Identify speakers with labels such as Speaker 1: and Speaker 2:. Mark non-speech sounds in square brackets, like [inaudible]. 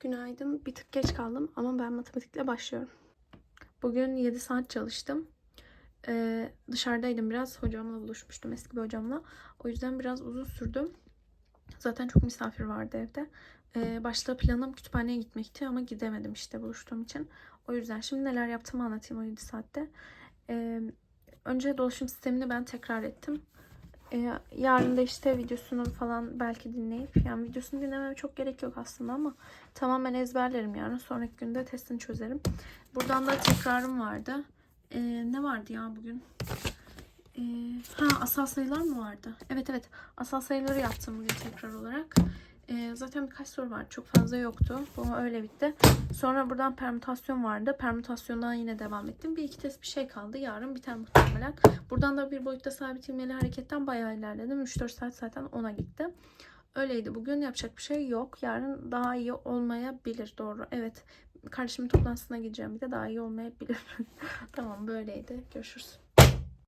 Speaker 1: Günaydın. Bir tık geç kaldım ama ben matematikle başlıyorum. Bugün 7 saat çalıştım. Ee, dışarıdaydım biraz. Hocamla buluşmuştum eski bir hocamla. O yüzden biraz uzun sürdü. Zaten çok misafir vardı evde. Ee, başta planım kütüphaneye gitmekti ama gidemedim işte buluştuğum için. O yüzden şimdi neler yaptığımı anlatayım o 7 saatte. Ee, önce dolaşım sistemini ben tekrar ettim. Ee, yarın da işte videosunu falan belki dinleyip yani videosunu dinlememe çok gerek yok aslında ama tamamen ezberlerim yarın. Sonraki günde testini çözerim. Buradan da tekrarım vardı. Ee, ne vardı ya bugün? Ee, ha asal sayılar mı vardı? Evet evet asal sayıları yaptım bugün tekrar olarak. Ee, zaten birkaç soru vardı. Çok fazla yoktu. Bu öyle bitti. Sonra buradan permütasyon vardı. Permütasyondan yine devam ettim. Bir iki test bir şey kaldı. Yarın biter muhtemelen. Buradan da bir boyutta sabit ilmeli hareketten bayağı ilerledim. 3-4 saat zaten ona gitti. Öyleydi. Bugün yapacak bir şey yok. Yarın daha iyi olmayabilir. Doğru. Evet. Kardeşimin toplantısına gideceğim. Bir de daha iyi olmayabilir. [laughs] tamam böyleydi. Görüşürüz.